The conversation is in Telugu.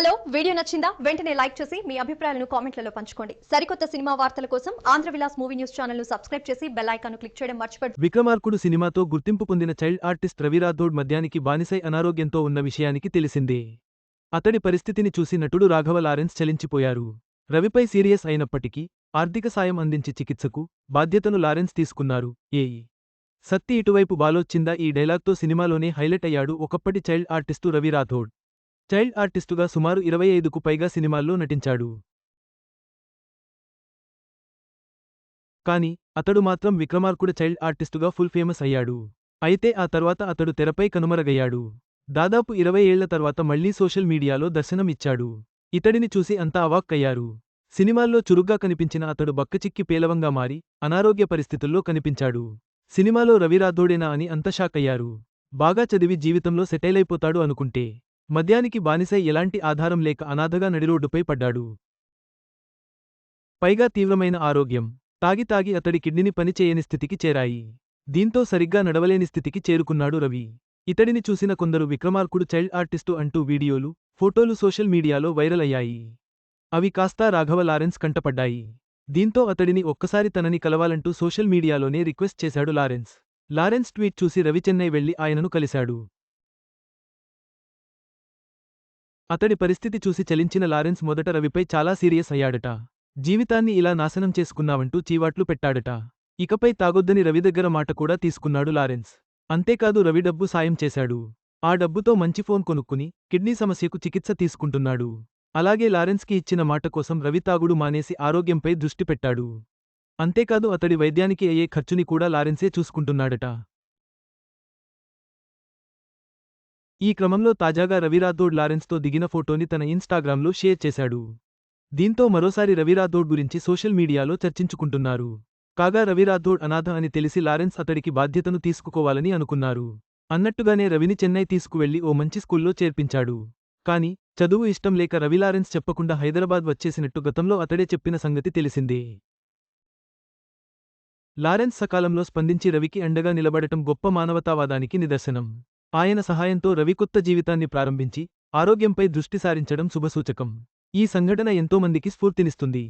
హలో వీడియో నచ్చిందా? వెంటనే లైక్ చేసి మీ అభిప్రాయాలను కామెంట్లలో పంచుకోండి. సరికొత్త సినిమా వార్తల కోసం ఆంధ్ర విలాస్ మూవీ న్యూస్ ఛానల్ను సబ్స్క్రైబ్ చేసి బెల్ ఐకాన్ క్లిక్ చేయడం మర్చిపోవద్దు. విక్రమార్కుడు సినిమాతో గుర్తింపు పొందిన చైల్డ్ ఆర్టిస్ట్ రవి రాథోడ్ మద్యానికి బానిసై అనారోగ్యంతో ఉన్న విషయానికి తెలిసిందే. అతడి పరిస్థితిని చూసి నటుడు రాఘవ లారెన్స్ చలించిపోయారు. రవిపై సీరియస్ అయినప్పటికీ ఆర్థిక సాయం అందించి చికిత్సకు బాధ్యతను లారెన్స్ తీసుకున్నారు. ఏఈ సత్తి ఇటువైపు బాలోచ్చిందా ఈ డైలాగ్తో సినిమాలోనే హైలైట్ అయ్యాడు ఒకప్పటి child artist Ravi Rathod child ఆర్టిస్టుగా సుమారు ఇరవై ఐదుకు పైగా సినిమాల్లో నటించాడు. కాని అతడు మాత్రం విక్రమార్కుడు చైల్డ్ ఆర్టిస్టుగా ఫుల్ ఫేమస్ అయ్యాడు. అయితే ఆ తర్వాత అతడు తెరపై కనుమరగయ్యాడు. దాదాపు ఇరవై ఏళ్ళ తర్వాత మళ్ళీ సోషల్ మీడియాలో దర్శనం ఇచ్చాడు. ఇతడిని చూసి అంతా అవాక్కయ్యారు సినిమాల్లో చురుగ్గా కనిపించిన అతడు బక్కచిక్కి పేలవంగా మారి అనారోగ్య పరిస్థితుల్లో కనిపించాడు. సినిమాలో రవిరాథోడేనా అని అంత షాకయ్యారు బాగా చదివి జీవితంలో సెటైలైపోతాడు అనుకుంటే. మద్యానికి బానిసై ఎలాంటి ఆధారం లేక అనాథగా నడిరోడ్డుపై పడ్డాడు. పైగా తీవ్రమైన ఆరోగ్యం. తాగి తాగి అతడి కిడ్నీని పనిచేయని స్థితికి చేరాయి. దీంతో సరిగ్గా నడవలేని స్థితికి చేరుకున్నాడు రవి. ఇతడిని చూసిన కొందరు విక్రమార్కుడు చైల్డ్ ఆర్టిస్టు అంటూ వీడియోలు ఫోటోలు సోషల్ మీడియాలో వైరల్ అయ్యాయి. అవి కాస్తా రాఘవ లారెన్స్ కంటపడ్డాయి. దీంతో అతడిని ఒక్కసారి తనని కలవాలంటూ సోషల్ మీడియాలోనే రిక్వెస్ట్ చేశాడు లారెన్స్. లారెన్స్ ట్వీట్ చూసి రవి చెన్నై వెళ్ళి ఆయనను కలిశాడు. అతడి పరిస్థితి చూసి చలించిన లారెన్స్ మొదట రవిపై చాలా సీరియస్ అయ్యాడట. జీవితాన్ని ఇలా నాశనం చేసుకున్నావంటూ చీవాట్లు పెట్టాడట. ఇకపై తాగొద్దని రవి దగ్గర మాట కూడా తీసుకున్నాడు లారెన్స్. అంతేకాదు రవి డబ్బు సాయం చేశాడు. ఆ డబ్బుతో మంచి ఫోన్ కొనుక్కుని కిడ్నీ సమస్యకు చికిత్స తీసుకుంటున్నాడు. అలాగే లారెన్స్కి ఇచ్చిన మాట కోసం రవి తాగుడు మానేసి ఆరోగ్యంపై దృష్టి పెట్టాడు. అంతేకాదు అతడి వైద్యానికి అయ్యే ఖర్చుని కూడా లారెన్సే చూసుకుంటున్నాడట. ఈ క్రమంలో తాజాగా రవి రాథోడ్ లారెన్స్తో దిగిన ఫోటోని తన ఇన్స్టాగ్రామ్లో షేర్ చేశాడు. దీంతో మరోసారి రవి రాథోడ్ గురించి సోషల్ మీడియాలో చర్చించుకుంటున్నారు. కాగా రవి రాథోడ్ అనాథ అని తెలిసి లారెన్స్ అతడికి బాధ్యతను తీసుకుకోవాలని అనుకున్నారు. అన్నట్టుగానే రవిని చెన్నై తీసుకువెళ్ళి ఓ మంచి స్కూల్లో చేర్పించాడు. కాని చదువు ఇష్టం లేక రవి లారెన్స్ చెప్పకుండా హైదరాబాద్ వచ్చేసినట్టు గతంలో అతడే చెప్పిన సంగతి తెలిసిందే. లారెన్స్ సకాలంలో స్పందించి రవికి అండగా నిలబడటం గొప్ప మానవతావాదానికి నిదర్శనం. ఆయన సహాయంతో రవి కొత్త జీవితాన్ని ప్రారంభించి ఆరోగ్యంపై దృష్టి సారించడం శుభసూచకం. ఈ సంఘటన ఎంతోమందికి స్ఫూర్తినిస్తుంది.